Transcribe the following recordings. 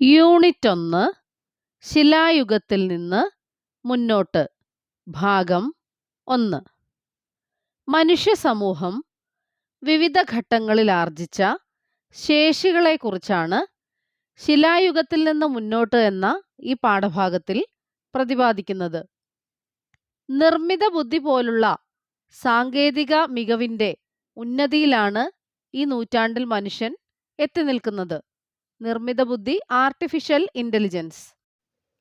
Unit ഒന്ന് ശിലായുഗത്തിൽ നിന്ന് മുന്നോട്ട്. ഭാഗം ഒന്ന്. മനുഷ്യ സമൂഹം വിവിധ ഘട്ടങ്ങളിൽ ആർജിച്ച ശേഷികളെക്കുറിച്ചാണ് ശിലായുഗത്തിൽ നിന്ന് മുന്നോട്ട് എന്ന ഈ പാഠഭാഗത്തിൽ പ്രതിപാദിക്കുന്നത്. നിർമ്മിത ബുദ്ധി പോലുള്ള സാങ്കേതിക മികവിന്റെ ഉന്നതിയിലാണ് ഈ നൂറ്റാണ്ടിൽ മനുഷ്യൻ എത്തി നിൽക്കുന്നത്. നിർമ്മിത ബുദ്ധി ആർട്ടിഫിഷ്യൽ ഇന്റലിജൻസ്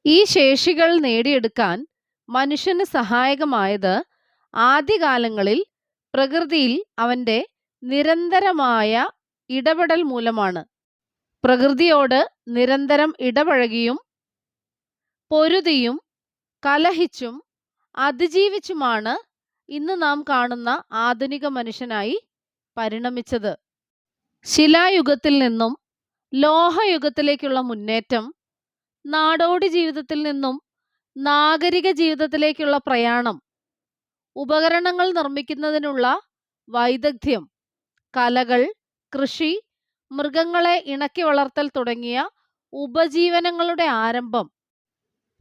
ഈ ശേഷികൾ നേടിയെടുക്കാൻ മനുഷ്യന് സഹായകമായത് ആദ്യകാലങ്ങളിൽ പ്രകൃതിയിൽ അവന്റെ നിരന്തരമായ ഇടപെടൽ മൂലമാണ്. പ്രകൃതിയോട് നിരന്തരം ഇടപഴകിയും പൊരുതിയും കലഹിച്ചും അതിജീവിച്ചുമാണ് ഇന്ന് നാം കാണുന്ന ആധുനിക മനുഷ്യനായി പരിണമിച്ചത്. ശിലായുഗത്തിൽ നിന്നും ലോഹയുഗത്തിലേക്കുള്ള മുന്നേറ്റം നാടോടി ജീവിതത്തിൽ നിന്നും നാഗരിക ജീവിതത്തിലേക്കുള്ള പ്രയാണം ഉപകരണങ്ങൾ നിർമ്മിക്കുന്നതിനുള്ള വൈദഗ്ധ്യം കലകൾ കൃഷി മൃഗങ്ങളെ ഇണക്കി വളർത്തൽ തുടങ്ങിയ ഉപജീവനങ്ങളുടെ ആരംഭം.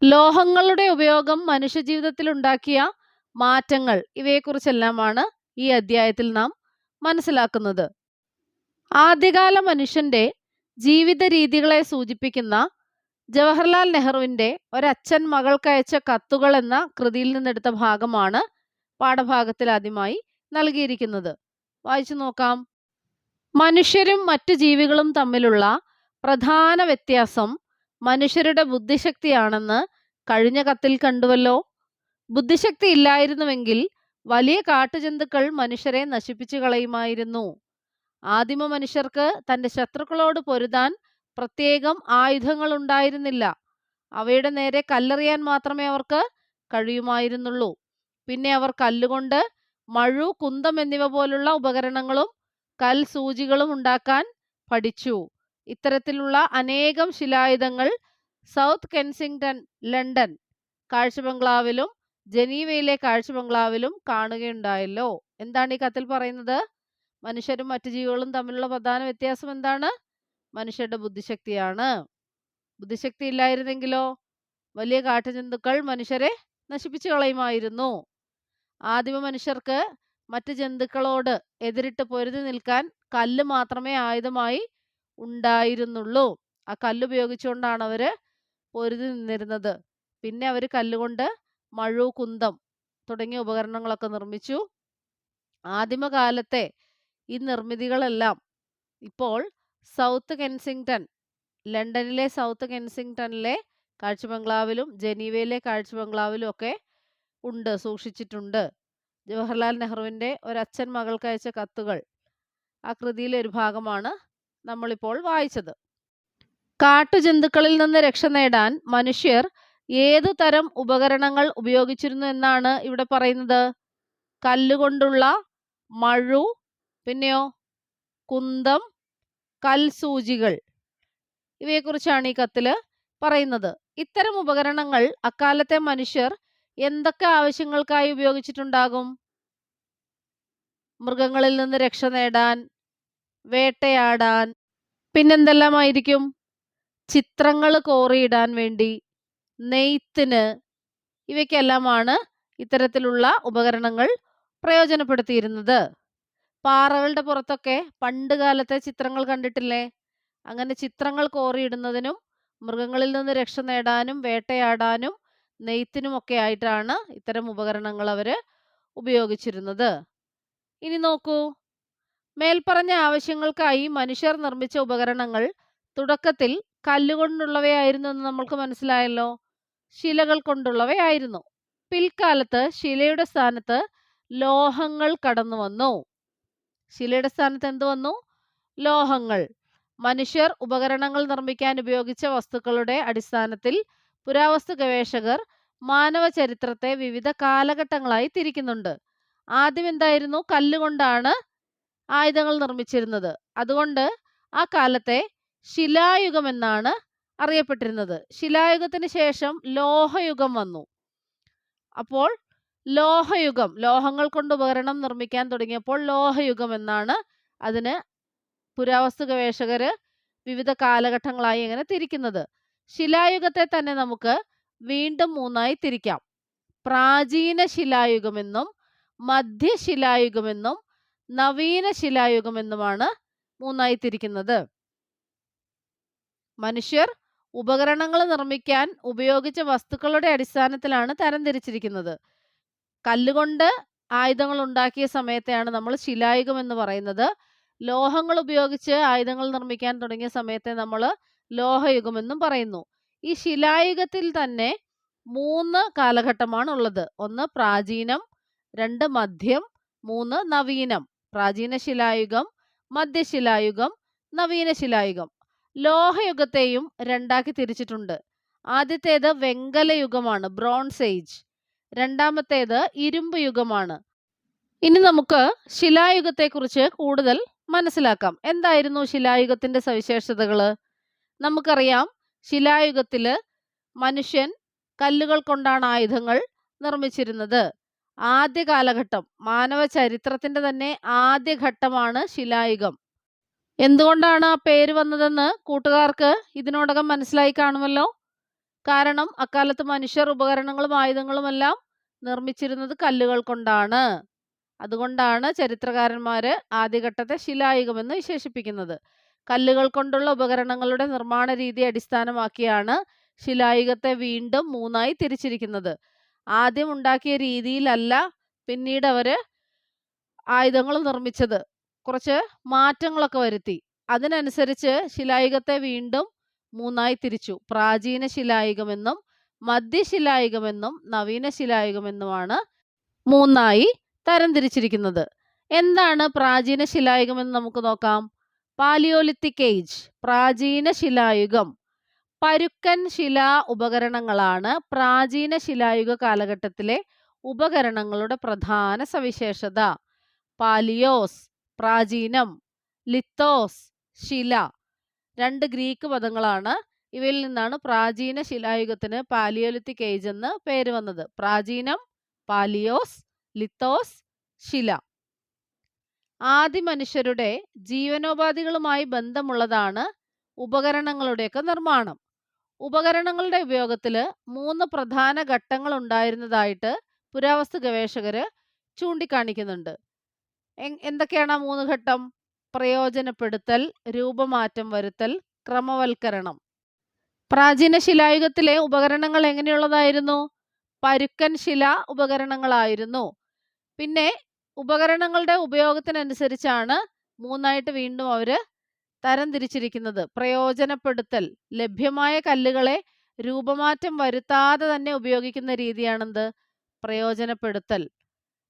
ലോഹങ്ങളുടെ ഉപയോഗം മനുഷ്യജീവിതത്തിൽ ഉണ്ടാക്കിയ മാറ്റങ്ങൾ ഇവയെക്കുറിച്ചെല്ലാമാണ് ഈ അധ്യായത്തിൽ നാം മനസ്സിലാക്കുന്നത്. ആദ്യകാല മനുഷ്യന്റെ ജീവിത രീതികളെ സൂചിപ്പിക്കുന്ന ജവഹർലാൽ നെഹ്റുവിന്റെ ഒരച്ഛൻ മകൾക്കയച്ച കത്തുകൾ എന്ന കൃതിയിൽ നിന്നെടുത്ത ഭാഗമാണ് പാഠഭാഗത്തിൽ ആദ്യമായി നൽകിയിരിക്കുന്നത്. വായിച്ചു നോക്കാം. മനുഷ്യരും മറ്റു ജീവികളും തമ്മിലുള്ള പ്രധാന വ്യത്യാസം മനുഷ്യരുടെ ബുദ്ധിശക്തിയാണെന്ന് കഴിഞ്ഞ കത്തിൽ കണ്ടുവല്ലോ. ബുദ്ധിശക്തി ഇല്ലായിരുന്നുവെങ്കിൽ വലിയ കാട്ടുജന്തുക്കൾ മനുഷ്യരെ നശിപ്പിച്ചു കളയുമായിരുന്നു. ആദിമ മനുഷ്യർക്ക് തന്റെ ശത്രുക്കളോട് പൊരുതാൻ പ്രത്യേകം ആയുധങ്ങൾ ഉണ്ടായിരുന്നില്ല അവയുടെ നേരെ കല്ലെറിയാൻ മാത്രമേ അവർക്ക് കഴിയുമായിരുന്നുള്ളൂ. പിന്നെ അവർ കല്ലുകൊണ്ട് മഴു കുന്തം എന്നിവ പോലുള്ള ഉപകരണങ്ങളും കൽ സൂചികളും ഉണ്ടാക്കാൻ പഠിച്ചു. ഇത്തരത്തിലുള്ള അനേകം ശിലായുധങ്ങൾ സൗത്ത് കെൻസിംഗ്ടൺ ലണ്ടൻ കാഴ്ച ബംഗ്ലാവിലും ജനീവയിലെ കാഴ്ച ബംഗ്ലാവിലും കാണുകയുണ്ടായല്ലോ. എന്താണ് ഈ കത്തിൽ പറയുന്നത്? മനുഷ്യരും മറ്റു ജീവികളും തമ്മിലുള്ള പ്രധാന വ്യത്യാസം എന്താണ്? മനുഷ്യരുടെ ബുദ്ധിശക്തിയാണ്. ബുദ്ധിശക്തി ഇല്ലായിരുന്നെങ്കിലോ വലിയ കാട്ടുജന്തുക്കൾ മനുഷ്യരെ നശിപ്പിച്ചു കളയുമായിരുന്നു. ആദിമ മനുഷ്യർക്ക് മറ്റു ജന്തുക്കളോട് എതിരിട്ട് പൊരുതി നിൽക്കാൻ കല്ല് മാത്രമേ ആയുധമായി ഉണ്ടായിരുന്നുള്ളൂ. ആ കല്ല് ഉപയോഗിച്ചുകൊണ്ടാണ് അവർ പൊരുതി നിന്നിരുന്നത്. പിന്നെ അവർ കല്ലുകൊണ്ട് മഴു കുന്തം തുടങ്ങിയ ഉപകരണങ്ങളൊക്കെ നിർമ്മിച്ചു. ആദിമകാലത്തെ ഈ നിർമ്മിതികളെല്ലാം. ഇപ്പോൾ സൗത്ത് കെൻസിങ്ടൺ ലണ്ടനിലെ സൗത്ത് കെൻസിങ്ടണിലെ കാഴ്ച ബംഗ്ലാവിലും ജനീവയിലെ കാഴ്ച ബംഗ്ലാവിലും ഒക്കെ ഉണ്ട് സൂക്ഷിച്ചിട്ടുണ്ട്. ജവഹർലാൽ നെഹ്റുവിന്റെ ഒരച്ഛൻ മകൾക്ക് അയച്ച കത്തുകൾ. ആ കൃതിയിലെ ഒരു ഭാഗമാണ് നമ്മളിപ്പോൾ വായിച്ചത്. കാട്ടുജന്തുക്കളിൽ നിന്ന് രക്ഷ നേടാൻ മനുഷ്യർ ഏതു തരം ഉപകരണങ്ങൾ ഉപയോഗിച്ചിരുന്നു എന്നാണ് ഇവിടെ പറയുന്നത്? കല്ലുകൊണ്ടുള്ള മഴു പിന്നെയോ? കുന്തം കൽസൂചികൾ. ഇവയെക്കുറിച്ചാണ് ഈ കത്തിൽ പറയുന്നത്. ഇത്തരം ഉപകരണങ്ങൾ അക്കാലത്തെ മനുഷ്യർ എന്തൊക്കെ ആവശ്യങ്ങൾക്കായി ഉപയോഗിച്ചിട്ടുണ്ടാകും? മൃഗങ്ങളിൽ നിന്ന് രക്ഷ നേടാൻ വേട്ടയാടാൻ പിന്നെന്തെല്ലാമായിരിക്കും? ചിത്രങ്ങൾ കോറിയിടാൻ വേണ്ടി നെയ്ത്തിന് ഇവയ്ക്കെല്ലാമാണ് ഇത്തരത്തിലുള്ള ഉപകരണങ്ങൾ പ്രയോജനപ്പെടുത്തിയിരുന്നത്. പാറകളുടെ പുറത്തൊക്കെ പണ്ട് കാലത്തെ ചിത്രങ്ങൾ കണ്ടിട്ടില്ലേ? അങ്ങനെ ചിത്രങ്ങൾ കോറിയിടുന്നതിനും മൃഗങ്ങളിൽ നിന്ന് രക്ഷ നേടാനും വേട്ടയാടാനും നെയ്ത്തിനുമൊക്കെ ആയിട്ടാണ് ഇത്തരം ഉപകരണങ്ങൾ അവർ ഉപയോഗിച്ചിരുന്നത്. ഇനി നോക്കൂ. മേൽപ്പറഞ്ഞ ആവശ്യങ്ങൾക്കായി മനുഷ്യർ നിർമ്മിച്ച ഉപകരണങ്ങൾ തുടക്കത്തിൽ കല്ലുകൊണ്ടുള്ളവയായിരുന്നു എന്ന് നമ്മൾക്ക് മനസ്സിലായല്ലോ. ശിലകൾ കൊണ്ടുള്ളവയായിരുന്നു. പിൽക്കാലത്ത് ശിലയുടെ സ്ഥാനത്ത് ലോഹങ്ങൾ കടന്നു വന്നു ശിലയുടെ സ്ഥാനത്ത് എന്ത് വന്നു? ലോഹങ്ങൾ. മനുഷ്യർ ഉപകരണങ്ങൾ നിർമ്മിക്കാൻ ഉപയോഗിച്ച വസ്തുക്കളുടെ അടിസ്ഥാനത്തിൽ പുരാവസ്തു ഗവേഷകർ മാനവ ചരിത്രത്തെ വിവിധ കാലഘട്ടങ്ങളായി തിരിക്കുന്നുണ്ട്. ആദ്യം എന്തായിരുന്നു? കല്ലുകൊണ്ടാണ് ആയുധങ്ങൾ നിർമ്മിച്ചിരുന്നത്. അതുകൊണ്ട് ആ കാലത്തെ ശിലായുഗം എന്നാണ് അറിയപ്പെട്ടിരുന്നത്. ശിലായുഗത്തിന് ശേഷം ലോഹയുഗം വന്നു. അപ്പോൾ ലോഹയുഗം ലോഹങ്ങൾ കൊണ്ട് ഉപകരണം നിർമ്മിക്കാൻ തുടങ്ങിയപ്പോൾ ലോഹയുഗം എന്നാണ് അതിന് പുരാവസ്തു ഗവേഷകർ വിവിധ കാലഘട്ടങ്ങളായി ഇങ്ങനെ തിരിക്കുന്നത്. ശിലായുഗത്തെ തന്നെ നമുക്ക് വീണ്ടും മൂന്നായി തിരിക്കാം. പ്രാചീന ശിലായുഗമെന്നും മധ്യശിലായുഗമെന്നും നവീന ശിലായുഗമെന്നുമാണ് മൂന്നായി തിരിക്കുന്നത്. മനുഷ്യർ ഉപകരണങ്ങൾ നിർമ്മിക്കാൻ ഉപയോഗിച്ച വസ്തുക്കളുടെ അടിസ്ഥാനത്തിലാണ് തരംതിരിച്ചിരിക്കുന്നത് കല്ലുകൊണ്ട് ആയുധങ്ങൾ ഉണ്ടാക്കിയ സമയത്തെയാണ് നമ്മൾ ശിലായുഗം എന്ന് പറയുന്നത്. ലോഹങ്ങൾ ഉപയോഗിച്ച് ആയുധങ്ങൾ നിർമ്മിക്കാൻ തുടങ്ങിയ സമയത്തെ നമ്മൾ ലോഹയുഗം എന്നും പറയുന്നു. ഈ ശിലായുഗത്തിൽ തന്നെ മൂന്ന് കാലഘട്ടമാണ് ഉള്ളത്. ഒന്ന് പ്രാചീനം രണ്ട് മധ്യം മൂന്ന് നവീനം. പ്രാചീന ശിലായുഗം മധ്യശിലായുഗം നവീന ശിലായുഗം. ലോഹയുഗത്തെയും രണ്ടാക്കി തിരിച്ചിട്ടുണ്ട്. ആദ്യത്തേത് വെങ്കലയുഗമാണ് ബ്രോൺസ് ഏജ്. രണ്ടാമത്തേത് ഇരുമ്പ് യുഗമാണ്. ഇനി നമുക്ക് ശിലായുഗത്തെക്കുറിച്ച് കൂടുതൽ മനസ്സിലാക്കാം. എന്തായിരുന്നു ശിലായുഗത്തിന്റെ സവിശേഷതകൾ? നമുക്കറിയാം ശിലായുഗത്തിൽ മനുഷ്യൻ കല്ലുകൾ കൊണ്ടാണ് ആയുധങ്ങൾ നിർമ്മിച്ചിരുന്നത്. ആദ്യ കാലഘട്ടം മാനവ ചരിത്രത്തിന്റെ തന്നെ ആദ്യ ഘട്ടമാണ് ശിലായുഗം. എന്തുകൊണ്ടാണ് ആ പേര് വന്നതെന്ന് കൂട്ടുകാർക്ക് ഇതിനോടകം മനസ്സിലായി കാണുമല്ലോ? കാരണം അക്കാലത്ത് മനുഷ്യർ ഉപകരണങ്ങളും ആയുധങ്ങളുമെല്ലാം നിർമ്മിച്ചിരുന്നത് കല്ലുകൾ കൊണ്ടാണ്. അതുകൊണ്ടാണ് ചരിത്രകാരന്മാർ ആദ്യഘട്ടത്തെ ശിലായുഗമെന്ന് വിശേഷിപ്പിക്കുന്നത്. കല്ലുകൾ കൊണ്ടുള്ള ഉപകരണങ്ങളുടെ നിർമ്മാണ രീതി അടിസ്ഥാനമാക്കിയാണ് ശിലായുഗത്തെ വീണ്ടും മൂന്നായി തിരിച്ചിരിക്കുന്നത്. ആദ്യം ഉണ്ടാക്കിയ രീതിയിലല്ല പിന്നീട് അവർ ആയുധങ്ങൾ നിർമ്മിച്ചത്. കുറച്ച് മാറ്റങ്ങളൊക്കെ വരുത്തി. അതിനനുസരിച്ച് ശിലായുഗത്തെ വീണ്ടും മൂന്നായി തിരിച്ചു. പ്രാചീന ശിലായുഗമെന്നും മധ്യശിലായുഗമെന്നും നവീന ശിലായുഗമെന്നുമാണ് മൂന്നായി തരംതിരിച്ചിരിക്കുന്നത്. എന്താണ് പ്രാചീന ശിലായുഗം എന്ന് നമുക്ക് നോക്കാം. പാലിയോലിത്തിക് ഏജ് പ്രാചീന ശിലായുഗം പരുക്കൻ ശിലാ ഉപകരണങ്ങളാണ് പ്രാചീന ശിലായുഗ കാലഘട്ടത്തിലെ ഉപകരണങ്ങളുടെ പ്രധാന സവിശേഷത. പാലിയോസ് പ്രാചീനം. ലിത്തോസ് ശില. രണ്ട് ഗ്രീക്ക് പദങ്ങളാണ് ഇവയിൽ നിന്നാണ് പ്രാചീന ശിലായുഗത്തിന് പാലിയോലിത്തിക് ഏജ് എന്ന് പേര് വന്നത്. പ്രാചീനം പാലിയോസ് ലിത്തോസ് ശില. ആദി മനുഷ്യരുടെ ജീവനോപാധികളുമായി ബന്ധമുള്ളതാണ് ഉപകരണങ്ങളുടെയൊക്കെ നിർമ്മാണം. ഉപകരണങ്ങളുടെ ഉപയോഗത്തിൽ മൂന്ന് പ്രധാന ഘട്ടങ്ങൾ ഉണ്ടായിരുന്നതായിട്ട് പുരാവസ്തു ഗവേഷകർ ചൂണ്ടിക്കാണിക്കുന്നുണ്ട്. എന്തൊക്കെയാണ് മൂന്ന് ഘട്ടം? പ്രയോജനപ്പെടുത്തൽ രൂപമാറ്റം വരുത്തൽ ക്രമവൽക്കരണം. പ്രാചീന ശിലായുഗത്തിലെ ഉപകരണങ്ങൾ എങ്ങനെയുള്ളതായിരുന്നു? പരുക്കൻ ശില ഉപകരണങ്ങളായിരുന്നു. പിന്നെ ഉപകരണങ്ങളുടെ ഉപയോഗത്തിനനുസരിച്ചാണ് മൂന്നായിട്ട് വീണ്ടും അവർ തരംതിരിച്ചിരിക്കുന്നത് പ്രയോജനപ്പെടുത്തൽ ലഭ്യമായ കല്ലുകളെ രൂപമാറ്റം വരുത്താതെ തന്നെ ഉപയോഗിക്കുന്ന രീതിയാണെന്ത്? പ്രയോജനപ്പെടുത്തൽ.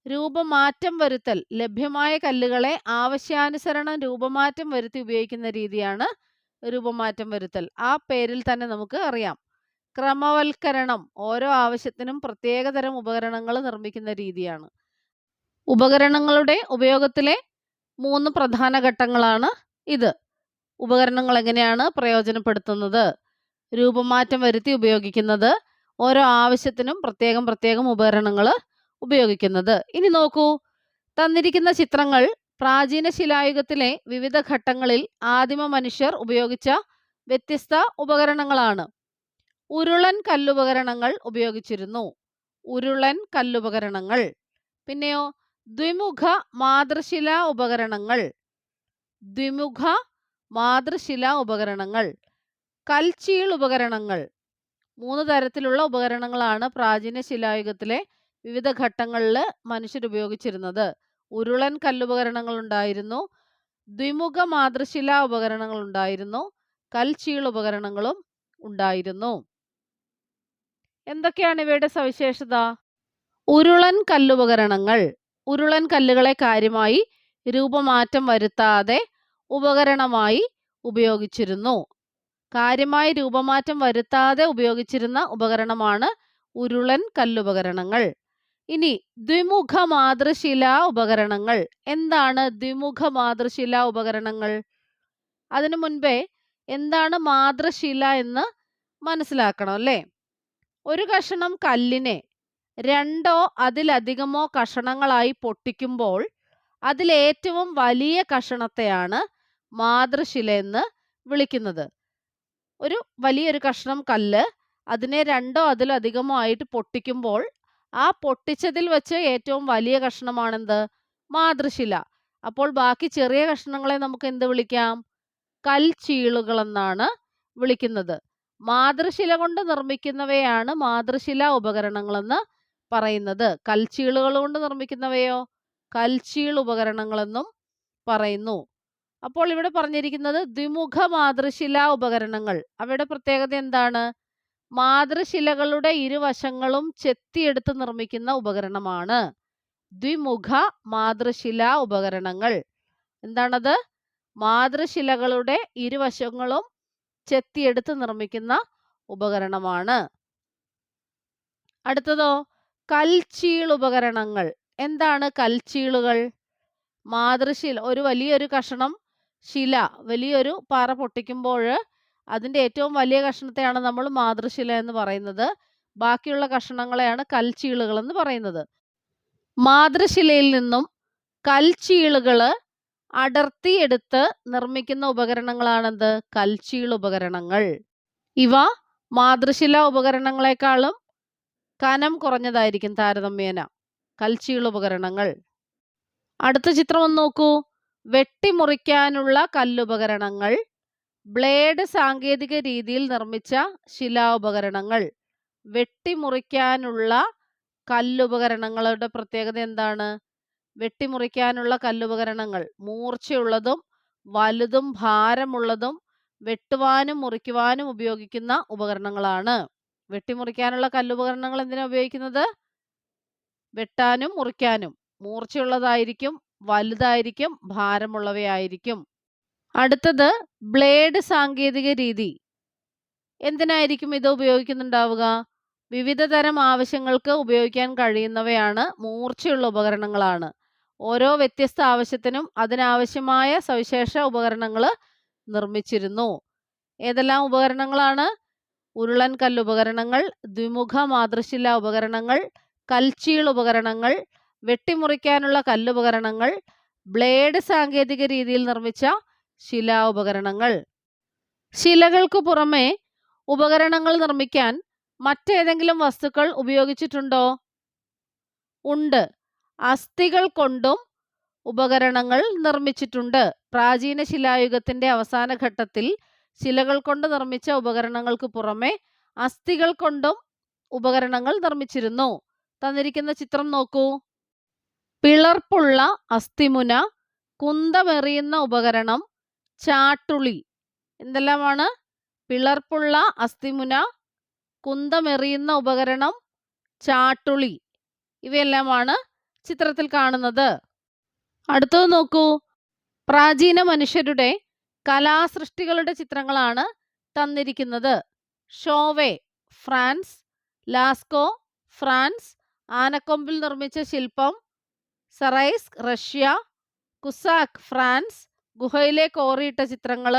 രൂപമാറ്റം വരുത്തൽ ലഭ്യമായ കല്ലുകളെ ആവശ്യാനുസരണം രൂപമാറ്റം വരുത്തി ഉപയോഗിക്കുന്ന രീതിയാണ് രൂപമാറ്റം വരുത്തൽ. ആ പേരിൽ തന്നെ നമുക്ക് അറിയാം. ക്രമവൽക്കരണം ഓരോ ആവശ്യത്തിനും പ്രത്യേകതരം ഉപകരണങ്ങൾ നിർമ്മിക്കുന്ന രീതിയാണ്. ഉപകരണങ്ങളുടെ ഉപയോഗത്തിലെ മൂന്ന് പ്രധാന ഘട്ടങ്ങളാണ് ഇത്. ഉപകരണങ്ങൾ എങ്ങനെയാണ് പ്രയോജനപ്പെടുത്തുന്നത്? രൂപമാറ്റം വരുത്തി ഉപയോഗിക്കുന്നത്. ഓരോ ആവശ്യത്തിനും പ്രത്യേകം പ്രത്യേകം ഉപകരണങ്ങൾ ഉപയോഗിക്കുന്നത്. ഇനി നോക്കൂ. തന്നിരിക്കുന്ന ചിത്രങ്ങൾ പ്രാചീന ശിലായുഗത്തിലെ വിവിധ ഘട്ടങ്ങളിൽ ആദിമ മനുഷ്യർ ഉപയോഗിച്ച വ്യത്യസ്ത ഉപകരണങ്ങളാണ്. ഉരുളൻ കല്ലുപകരണങ്ങൾ ഉപയോഗിച്ചിരുന്നു. ഉരുളൻ കല്ലുപകരണങ്ങൾ. പിന്നെയോ ദ്വിമുഖ മാതൃശില ഉപകരണങ്ങൾ. ദ്വിമുഖ മാതൃശില ഉപകരണങ്ങൾ. കൽച്ചീൾ ഉപകരണങ്ങൾ. മൂന്ന് തരത്തിലുള്ള ഉപകരണങ്ങളാണ് പ്രാചീന ശിലായുഗത്തിലെ വിവിധ ഘട്ടങ്ങളിൽ മനുഷ്യർ ഉപയോഗിച്ചിരുന്നത്. ഉരുളൻ കല്ലുപകരണങ്ങൾ ഉണ്ടായിരുന്നു ദ്വിമുഖ മാതൃശില ഉപകരണങ്ങൾ ഉണ്ടായിരുന്നു കൽച്ചീൾ ഉപകരണങ്ങളും ഉണ്ടായിരുന്നു. എന്തൊക്കെയാണ് ഇവയുടെ സവിശേഷത? ഉരുളൻ കല്ലുപകരണങ്ങൾ. ഉരുളൻ കല്ലുകളെ കാര്യമായി രൂപമാറ്റം വരുത്താതെ ഉപകരണമായി ഉപയോഗിച്ചിരുന്നു. കാര്യമായി രൂപമാറ്റം വരുത്താതെ ഉപയോഗിച്ചിരുന്ന ഉപകരണമാണ് ഉരുളൻ കല്ലുപകരണങ്ങൾ. ഇനി ദ്വിമുഖ മാതൃശില ഉപകരണങ്ങൾ. എന്താണ് ദ്വിമുഖ മാതൃശില ഉപകരണങ്ങൾ? അതിനു മുൻപേ എന്താണ് മാതൃശില എന്ന് മനസ്സിലാക്കണം അല്ലേ? ഒരു കഷണം കല്ലിനെ രണ്ടോ അതിലധികമോ കഷണങ്ങളായി പൊട്ടിക്കുമ്പോൾ അതിലേറ്റവും വലിയ കഷണത്തെയാണ് മാതൃശില എന്ന് വിളിക്കുന്നത്. ഒരു വലിയൊരു കഷ്ണം കല്ല് അതിനെ രണ്ടോ അതിലധികമോ ആയിട്ട് പൊട്ടിക്കുമ്പോൾ ആ പൊട്ടിച്ചതിൽ വെച്ച് ഏറ്റവും വലിയ കഷ്ണമാണെന്ത്? മാതൃശില. അപ്പോൾ ബാക്കി ചെറിയ കഷ്ണങ്ങളെ നമുക്ക് എന്ത് വിളിക്കാം? കൽച്ചീളുകൾ എന്നാണ് വിളിക്കുന്നത്. മാതൃശില കൊണ്ട് നിർമ്മിക്കുന്നവയാണ് മാതൃശില ഉപകരണങ്ങളെന്ന് പറയുന്നത്. കൽച്ചീളുകൾ കൊണ്ട് നിർമ്മിക്കുന്നവയോ? കൽച്ചീൾ ഉപകരണങ്ങളെന്നും പറയുന്നു. അപ്പോൾ ഇവിടെ പറഞ്ഞിരിക്കുന്നത് ദ്വിമുഖ മാതൃശില ഉപകരണങ്ങൾ. അവയുടെ പ്രത്യേകത എന്താണ്? മാതൃശിലകളുടെ ഇരുവശങ്ങളും ചെത്തിയെടുത്ത് നിർമ്മിക്കുന്ന ഉപകരണമാണ്. ദ്വിമുഖ മാതൃശില ഉപകരണങ്ങൾ. എന്താണത്? മാതൃശിലകളുടെ ഇരുവശങ്ങളും ചെത്തിയെടുത്ത് നിർമ്മിക്കുന്ന ഉപകരണമാണ്. അടുത്തതോ? കൽച്ചീൾ ഉപകരണങ്ങൾ. എന്താണ് കൽച്ചീളുകൾ? മാതൃശില ഒരു വലിയൊരു കഷണം ശില വലിയൊരു പാറ പൊട്ടിക്കുമ്പോഴ് അതിന്റെ ഏറ്റവും വലിയ കഷണത്തെയാണ് നമ്മൾ മാതൃശില എന്ന് പറയുന്നത്. ബാക്കിയുള്ള കഷണങ്ങളെയാണ് കൽച്ചീളുകൾ എന്ന് പറയുന്നത്. മാതൃശിലയിൽ നിന്നും കൽച്ചീളുകൾ അടർത്തിയെടുത്ത് നിർമ്മിക്കുന്ന ഉപകരണങ്ങളാണെന്ത്? കൽച്ചീൾ ഉപകരണങ്ങൾ. ഇവ മാതൃശില ഉപകരണങ്ങളെക്കാളും കനം കുറഞ്ഞതായിരിക്കും താരതമ്യേന. കൽച്ചീൾ ഉപകരണങ്ങൾ. അടുത്ത ചിത്രം ഒന്ന് നോക്കൂ. വെട്ടിമുറിക്കാനുള്ള കല്ലുപകരണങ്ങൾ. ബ്ലേഡ് സാങ്കേതിക രീതിയിൽ നിർമ്മിച്ച ശിലാഉപകരണങ്ങൾ. വെട്ടിമുറിക്കാനുള്ള കല്ലുപകരണങ്ങളുടെ പ്രത്യേകത എന്താണ്? വെട്ടിമുറിക്കാനുള്ള കല്ലുപകരണങ്ങൾ മൂർച്ചയുള്ളതും വലുതും ഭാരമുള്ളതും വെട്ടുവാനും മുറിക്കുവാനും ഉപയോഗിക്കുന്ന ഉപകരണങ്ങളാണ്. വെട്ടിമുറിക്കാനുള്ള കല്ലുപകരണങ്ങൾ എന്തിനാ ഉപയോഗിക്കുന്നത്? വെട്ടാനും മുറിക്കാനും. മൂർച്ചയുള്ളതായിരിക്കും, വലുതായിരിക്കും, ഭാരമുള്ളവയായിരിക്കും. അടുത്തത് ബ്ലേഡ് സാങ്കേതിക രീതി. എന്തിനായിരിക്കും ഇത് ഉപയോഗിക്കുന്നുണ്ടാവുക? വിവിധ തരം ആവശ്യങ്ങൾക്ക് ഉപയോഗിക്കാൻ കഴിയുന്നവയാണ്. മൂർച്ചയുള്ള ഉപകരണങ്ങളാണ്. ഓരോ വ്യത്യസ്ത ആവശ്യത്തിനും അതിനാവശ്യമായ സവിശേഷ ഉപകരണങ്ങൾ നിർമ്മിച്ചിരുന്നു. ഏതെല്ലാം ഉപകരണങ്ങളാണ്? ഉരുളൻ കല്ല് ഉപകരണങ്ങൾ ദ്വിമുഖ മാതൃശില ഉപകരണങ്ങൾ, കൽച്ചീൾ ഉപകരണങ്ങൾ, വെട്ടിമുറിക്കാനുള്ള കല്ലുപകരണങ്ങൾ, ബ്ലേഡ് സാങ്കേതിക രീതിയിൽ നിർമ്മിച്ച ശിലാ ഉപകരണങ്ങൾ. ശിലകൾക്കു പുറമെ ഉപകരണങ്ങൾ നിർമ്മിക്കാൻ മറ്റേതെങ്കിലും വസ്തുക്കൾ ഉപയോഗിച്ചിട്ടുണ്ടോ? ഉണ്ട്. അസ്ഥികൾ കൊണ്ടും ഉപകരണങ്ങൾ നിർമ്മിച്ചിട്ടുണ്ട്. പ്രാചീന ശിലായുഗത്തിന്റെ അവസാന ഘട്ടത്തിൽ ശിലകൾ കൊണ്ട് നിർമ്മിച്ച ഉപകരണങ്ങൾക്ക് പുറമെ അസ്ഥികൾ കൊണ്ടും ഉപകരണങ്ങൾ നിർമ്മിച്ചിരുന്നു. തന്നിരിക്കുന്ന ചിത്രം നോക്കൂ. പിളർപ്പുള്ള അസ്ഥിമുന, കുന്തമെറിയുന്ന ഉപകരണം, ചാട്ടുളി. എന്തെല്ലാമാണ്? പിളർപ്പുള്ള അസ്ഥിമുന, കുന്തമെറിയുന്ന ഉപകരണം, ചാട്ടുളി. ഇവയെല്ലാമാണ് ചിത്രത്തിൽ കാണുന്നത്. അടുത്തത് നോക്കൂ. പ്രാചീന മനുഷ്യരുടെ കലാസൃഷ്ടികളുടെ ചിത്രങ്ങളാണ് തന്നിരിക്കുന്നത്. Chauvet, France. Lascaux, France. ആനക്കൊമ്പിൽ നിർമ്മിച്ച ശില്പം സറൈസ് റഷ്യ. കുസാക് ഫ്രാൻസ്. ഗുഹയിലെ കോറിയിട്ട ചിത്രങ്ങൾ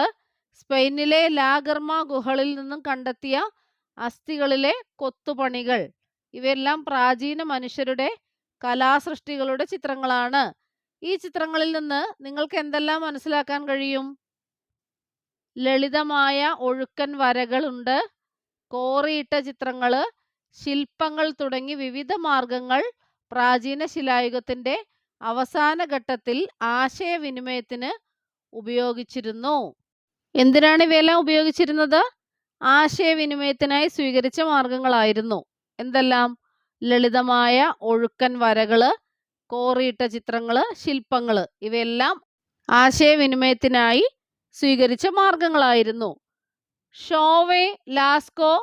സ്പെയിനിലെ ലാഗർമ ഗുഹകളിൽ നിന്നും കണ്ടെത്തിയ അസ്ഥികളിലെ കൊത്തുപണികൾ. ഇവയെല്ലാം പ്രാചീന മനുഷ്യരുടെ കലാസൃഷ്ടികളുടെ ചിത്രങ്ങളാണ്. ഈ ചിത്രങ്ങളിൽ നിന്ന് നിങ്ങൾക്ക് എന്തെല്ലാം മനസ്സിലാക്കാൻ കഴിയും? ലളിതമായ ഒഴുക്കൻ വരകളുണ്ട്. കോറിയിട്ട ചിത്രങ്ങൾ ശില്പങ്ങൾ തുടങ്ങി വിവിധ മാർഗങ്ങൾ പ്രാചീന ശിലായുഗത്തിന്റെ അവസാന ഘട്ടത്തിൽ ആശയവിനിമയത്തിന് ഉപയോഗിച്ചിരുന്നു. എന്തിനാണ് ഇവയെല്ലാം ഉപയോഗിച്ചിരുന്നത്? ആശയവിനിമയത്തിനായി സ്വീകരിച്ച മാർഗങ്ങളായിരുന്നു എന്തെല്ലാം? ലളിതമായ ഒഴുക്കൻ വരകൾ, കോറിയിട്ട ചിത്രങ്ങൾ, ശില്പങ്ങൾ. ഇവയെല്ലാം ആശയവിനിമയത്തിനായി സ്വീകരിച്ച മാർഗങ്ങളായിരുന്നു ഷോവെ, ലാസ്കോ,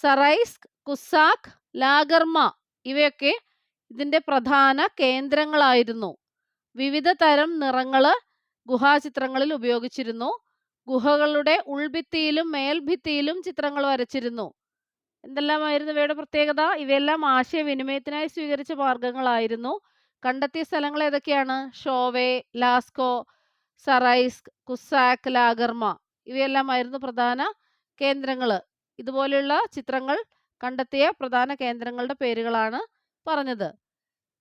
സറൈസ്ക്, കുസാക് ലാഗർമ ഇവയൊക്കെ ഇതിന്റെ പ്രധാന കേന്ദ്രങ്ങളായിരുന്നു. വിവിധ തരം നിറങ്ങൾ ഗുഹാചിത്രങ്ങളിൽ ഉപയോഗിച്ചിരുന്നു. ഗുഹകളുടെ ഉൾഭിത്തിയിലും മേൽഭിത്തിയിലും ചിത്രങ്ങൾ വരച്ചിരുന്നു. എന്തെല്ലാമായിരുന്നു ഇവയുടെ പ്രത്യേകത? ഇവയെല്ലാം ആശയവിനിമയത്തിനായി സ്വീകരിച്ച മാർഗങ്ങളായിരുന്നു കണ്ടെത്തിയ സ്ഥലങ്ങൾ ഏതൊക്കെയാണ്? ഷോവെ, ലാസ്കോ, സറൈസ്ക്, കുസാക് ലാഗർമ ഇവയെല്ലാമായിരുന്നു പ്രധാന കേന്ദ്രങ്ങൾ ഇതുപോലെയുള്ള ചിത്രങ്ങൾ കണ്ടെത്തിയ പ്രധാന കേന്ദ്രങ്ങളുടെ പേരുകളാണ് പറഞ്ഞത്.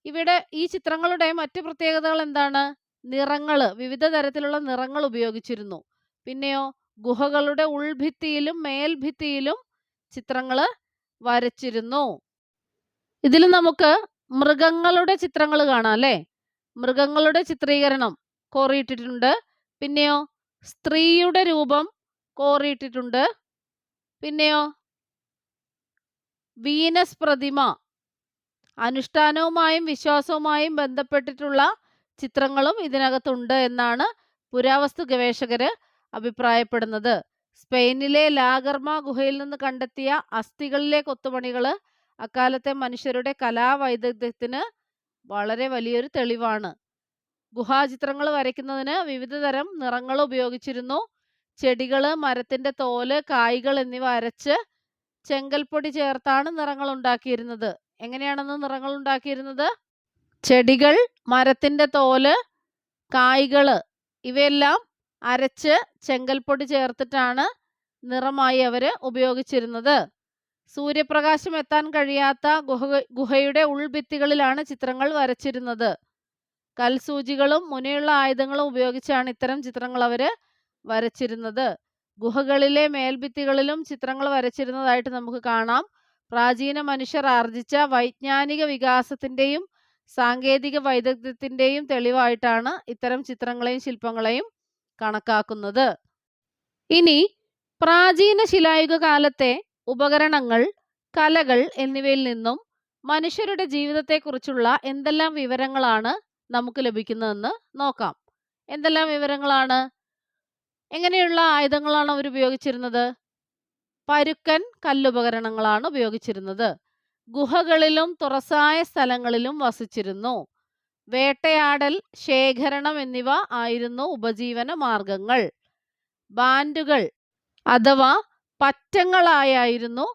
ഇവിടെ ഈ ചിത്രങ്ങളുടെ മറ്റു പ്രത്യേകതകൾ എന്താണ്? നിറങ്ങൾ വിവിധ തരത്തിലുള്ള നിറങ്ങൾ ഉപയോഗിച്ചിരുന്നു. പിന്നെയോ ഗുഹകളുടെ ഉൾഭിത്തിയിലും മേൽഭിത്തിയിലും ചിത്രങ്ങൾ വരച്ചിരുന്നു. ഇതിൽ നമുക്ക് മൃഗങ്ങളുടെ ചിത്രങ്ങൾ കാണാം അല്ലേ? മൃഗങ്ങളുടെ ചിത്രീകരണം കോറിയിട്ടിട്ടുണ്ട്. പിന്നെയോ സ്ത്രീയുടെ രൂപം കോറിയിട്ടിട്ടുണ്ട്. പിന്നെയോ വീനസ് പ്രതിമ അനുഷ്ഠാനവുമായും വിശ്വാസവുമായും ബന്ധപ്പെട്ടിട്ടുള്ള ചിത്രങ്ങളും ഇതിനകത്തുണ്ട് എന്നാണ് പുരാവസ്തു ഗവേഷകര് അഭിപ്രായപ്പെടുന്നത്. സ്പെയിനിലെ ലാഗർമ ഗുഹയിൽ നിന്ന് കണ്ടെത്തിയ അസ്ഥികളിലെ കൊത്തുപണികൾ അക്കാലത്തെ മനുഷ്യരുടെ കലാവൈദഗ്ധ്യത്തിന് വളരെ വലിയൊരു തെളിവാണ്. ഗുഹാചിത്രങ്ങൾ വരയ്ക്കുന്നതിന് വിവിധ തരം നിറങ്ങൾ ഉപയോഗിച്ചിരുന്നു. ചെടികൾ മരത്തിന്റെ തോൽ കായ്കൾ എന്നിവ അരച്ച് ചെങ്കൽപ്പൊടി ചേർത്താണ് നിറങ്ങൾ ഉണ്ടാക്കിയിരുന്നത് എങ്ങനെയാണെന്ന് നിറങ്ങൾ ഉണ്ടാക്കിയിരുന്നത് ചെടികൾ മരത്തിന്റെ തോൽ കായ്കൾ ഇവയെല്ലാം അരച്ച് ചെങ്കൽപ്പൊടി ചേർത്തിട്ടാണ് നിറമായി അവർ ഉപയോഗിച്ചിരുന്നത്. സൂര്യപ്രകാശം എത്താൻ കഴിയാത്ത ഗുഹ ഗുഹയുടെ ഉൾഭിത്തികളിലാണ് ചിത്രങ്ങൾ വരച്ചിരുന്നത്. കൽസൂചികളും മുനയുള്ള ആയുധങ്ങളും ഉപയോഗിച്ചാണ് ഇത്തരം ചിത്രങ്ങൾ അവർ വരച്ചിരുന്നത്. ഗുഹകളിലെ മേൽഭിത്തികളിലും ചിത്രങ്ങൾ വരച്ചിരുന്നതായിട്ട് നമുക്ക് കാണാം. പ്രാചീന മനുഷ്യർ ആർജിച്ച വൈജ്ഞാനിക വികാസത്തിന്റെയും സാങ്കേതിക വൈദഗ്ധ്യത്തിന്റെയും തെളിവായിട്ടാണ് ഇത്തരം ചിത്രങ്ങളെയും ശില്പങ്ങളെയും കണക്കാക്കുന്നത്. ഇനി പ്രാചീന ശിലായുഗ കാലത്തെ ഉപകരണങ്ങൾ കലകൾ എന്നിവയിൽ നിന്നും മനുഷ്യരുടെ ജീവിതത്തെക്കുറിച്ചുള്ള എന്തെല്ലാം വിവരങ്ങളാണ് നമുക്ക് ലഭിക്കുന്നതെന്ന് നോക്കാം. എന്തെല്ലാം വിവരങ്ങളാണ്? എങ്ങനെയുള്ള ആയുധങ്ങളാണ് അവർ ഉപയോഗിച്ചിരുന്നത്? പരുക്കൻ കല്ലുപകരണങ്ങളാണ് ഉപയോഗിച്ചിരുന്നത്. ഗുഹകളിലും തുറസായ സ്ഥലങ്ങളിലും വസിച്ചിരുന്നു. വേട്ടയാടൽ ശേഖരണം എന്നിവ ആയിരുന്നു ഉപജീവന മാർഗങ്ങൾ. ബാൻഡുകൾ അഥവാ പറ്റങ്ങളായിരുന്നു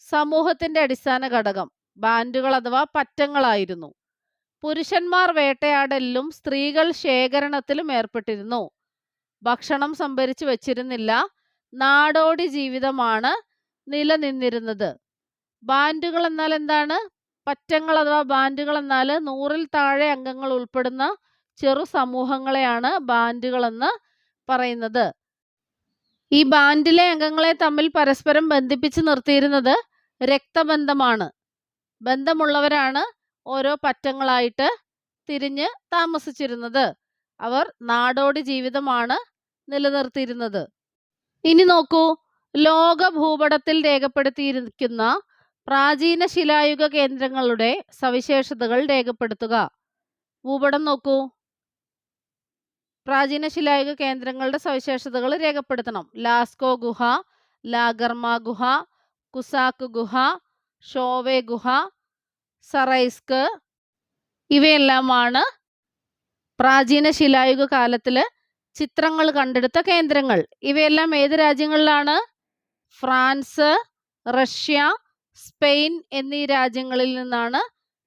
സമൂഹത്തിന്റെ അടിസ്ഥാന ഘടകം. ബാൻഡുകൾ അഥവാ പറ്റങ്ങളായിരുന്നു. പുരുഷന്മാർ വേട്ടയാടലിലും സ്ത്രീകൾ ശേഖരണത്തിലും ഏർപ്പെട്ടിരുന്നു. ഭക്ഷണം സംഭരിച്ചു വച്ചിരുന്നില്ല. നാടോടി ജീവിതമാണ് നിലനിന്നിരുന്നത്. ബാൻഡുകൾ എന്നാൽ എന്താണ്? പറ്റങ്ങൾ അഥവാ ബാൻഡുകൾ എന്നാൽ നൂറിൽ താഴെ അംഗങ്ങൾ ഉൾപ്പെടുന്ന ചെറു സമൂഹങ്ങളെയാണ് ബാൻഡുകൾ എന്ന് പറയുന്നത്. ഈ ബാൻഡിലെ അംഗങ്ങളെ തമ്മിൽ പരസ്പരം ബന്ധിപ്പിച്ച് നിർത്തിയിരുന്നത് രക്തബന്ധമാണ്. ബന്ധമുള്ളവരാണ് ഓരോ പറ്റങ്ങളായിട്ട് തിരിഞ്ഞ് താമസിച്ചിരുന്നത്. അവർ നാടോടി ജീവിതമാണ് നിലനിർത്തിയിരുന്നത്. ഇനി നോക്കൂ. ലോക ഭൂപടത്തിൽ രേഖപ്പെടുത്തിയിരിക്കുന്ന പ്രാചീന ശിലായുഗ കേന്ദ്രങ്ങളുടെ സവിശേഷതകൾ രേഖപ്പെടുത്തുക. ഭൂപടം നോക്കൂ. പ്രാചീന ശിലായുഗ കേന്ദ്രങ്ങളുടെ സവിശേഷതകൾ രേഖപ്പെടുത്തണം. ലാസ്കോ ഗുഹ ലാഗർമ ഗുഹ കുസാക്ക് ഗുഹ ഷോവേ ഗുഹ സറൈസ്ക് ഇവയെല്ലാമാണ് പ്രാചീന ശിലായുഗ കാലത്തിൽ ചിത്രങ്ങൾ കണ്ടെടുത്ത കേന്ദ്രങ്ങൾ. ഇവയെല്ലാം ഏത് രാജ്യങ്ങളിലാണ്? ഫ്രാൻസ് റഷ്യ സ്പെയിൻ എന്നീ രാജ്യങ്ങളിൽ നിന്നാണ്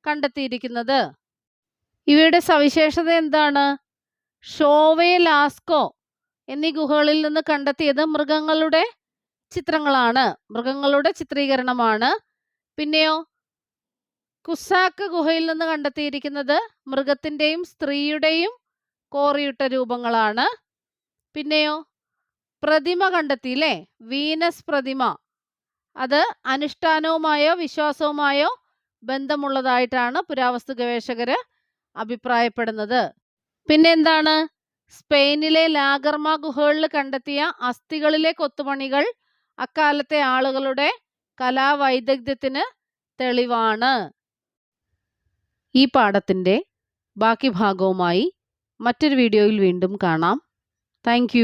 കണ്ടെത്തിയിരിക്കുന്നത്. ഇവയുടെ സവിശേഷത എന്താണ്? ഷോവേ ലാസ്കോ എന്നീ ഗുഹകളിൽ നിന്ന് കണ്ടെത്തിയത് മൃഗങ്ങളുടെ ചിത്രങ്ങളാണ്. മൃഗങ്ങളുടെ ചിത്രീകരണമാണ്. പിന്നെയോ കുസാക്ക് ഗുഹയിൽ നിന്ന് കണ്ടെത്തിയിരിക്കുന്നത് മൃഗത്തിന്റെയും സ്ത്രീയുടെയും കോറിയിട്ട രൂപങ്ങളാണ്. പിന്നെയോ പ്രതിമ കണ്ടെത്തിയില്ലേ വീനസ് പ്രതിമ. അത് അനുഷ്ഠാനവുമായോ വിശ്വാസവുമായോ ബന്ധമുള്ളതായിട്ടാണ് പുരാവസ്തു ഗവേഷകർ അഭിപ്രായപ്പെടുന്നത്. പിന്നെ എന്താണ് സ്പെയിനിലെ ലാഗർമ ഗുഹകളിൽ കണ്ടെത്തിയ അസ്ഥികളിലെ കൊത്തുപണികൾ അക്കാലത്തെ ആളുകളുടെ കലാവൈദഗ്ധ്യത്തിന് തെളിവാണ്. ഈ പാഠത്തിന്റെ ബാക്കി ഭാഗവുമായി മറ്റൊരു വീഡിയോയിൽ വീണ്ടും കാണാം. താങ്ക്